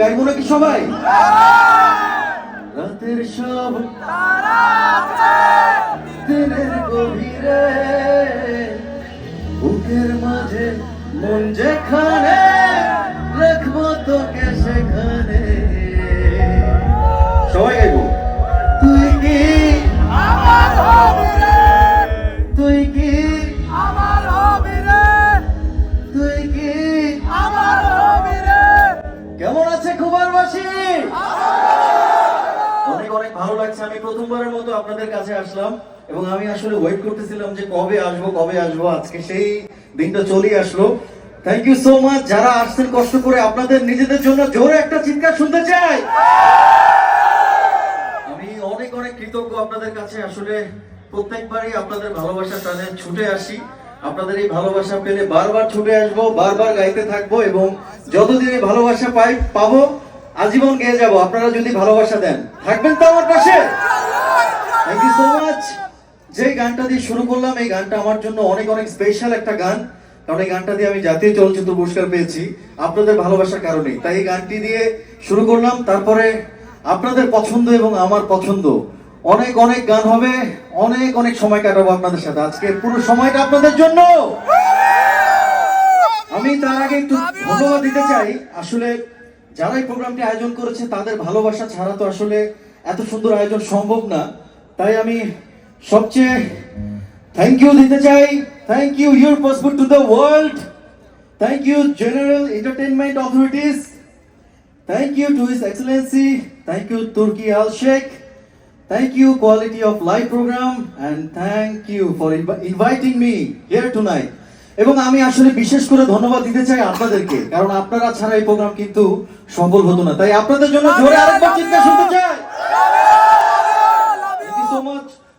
গাইবো নাকি সবাই? রাতের সব দিনের গভীরে বুকের মাঝে মন যেখানে রাখব তোকে। কুমারবাসী অনেক অনেক ভালো লাগছে। আমি প্রথমবারের মতো আপনাদের কাছে আসলাম এবং আমি আসলে ওয়েট করতেছিলাম যে কবে কবে আজকে সেই দিনটা চলেই আসলো। থ্যাংক ইউ সো মাচ যারা আসছেন কষ্ট করে আপনাদের নিজেদের জন্য জোরে একটা চিৎকার শুনতে চাই। আমি অনেক অনেক কৃতজ্ঞ আপনাদের কাছে। আসলে প্রত্যেকবারই আপনাদের ভালোবাসার টানে ছুটে আসি। আপনাদের এই ভালোবাসা পেলে বারবার ছুটে আসব, বারবার গাইতে থাকব এবং যতদিন এই ভালোবাসা পাই, পাবো। আজীবন গেয়ে যাব। আপনারা যদি ভালোবাসা দেন। থাকবেন তো আমার পাশে? থ্যাংক ইউ সো মাচ যে গানটা দিয়ে শুরু করলাম, এই গানটা আমার জন্য অনেক অনেক স্পেশাল একটা গান। কারণ এই গানটা দিয়ে আমি জাতীয় চলচ্চিত্র পুরস্কার পেয়েছি। আপনাদের ভালোবাসার কারণে তাই এই গানটি দিয়ে শুরু করলাম। তারপরে আপনাদের পছন্দ এবং আমার পছন্দ। অনেক অনেক গান হবে। অনেক অনেক সময় কাটাবো আপনাদের সাথে। আজকে পুরো সময়টা আপনাদের জন্য। আমি তার আগে একটু ধন্যবাদ দিতে চাই। আসলে যারা এই প্রোগ্রামটি আয়োজন করেছে, তাদের ভালোবাসা ছাড়া তো আসলে এত সুন্দর আয়োজন সম্ভব না। তাই আমি সবচেয়ে থ্যাংক ইউ দিতে চাই। Thank you your passport to the world thank you general entertainment authorities thank you to his excellency thank you Turki Al Sheikh thank you quality of live program and thank you for inviting me here tonight এবং আমি আসলে বিশেষ করে ধন্যবাদ দিতে চাই আপনাদেরকে কারণ আপনারা ছাড়া এই প্রোগ্রাম কিন্তু সফল হতো না। তাই আপনাদের জন্য জোরে আরেকবার চিৎকার শুনতে চাই।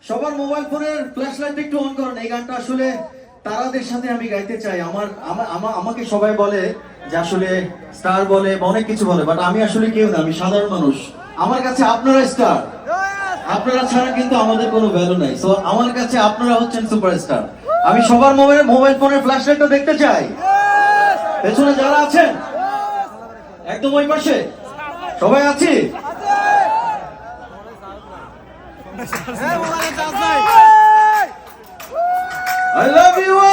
সবার মোবাইল ফোনের ফ্ল্যাশ লাইট একটু অন করুন। এই গানটা আসলে তারাদের সাথে আমি গাইতে চাই। আমার আমা- আমা- আমাকে সবাই বলে যে আসলে স্টার বলে বা অনেক কিছু বলে বাট আমি আসলে কেউ না আমি সাধারণ মানুষ। আমার কাছে আপনারা স্টার। আপনারা ছাড়া কিন্তু আমাদের কোনো ভ্যালু নাই। সো আমার কাছে আপনারা হচ্ছেন সুপারস্টার আমি সবার মোবাইল মোবাইল ফোনের ফ্ল্যাশ লাইটটা দেখতে চাই। পেছনে যারা আছেন একদম ওই পাশে। সবাই আছি? I love you all!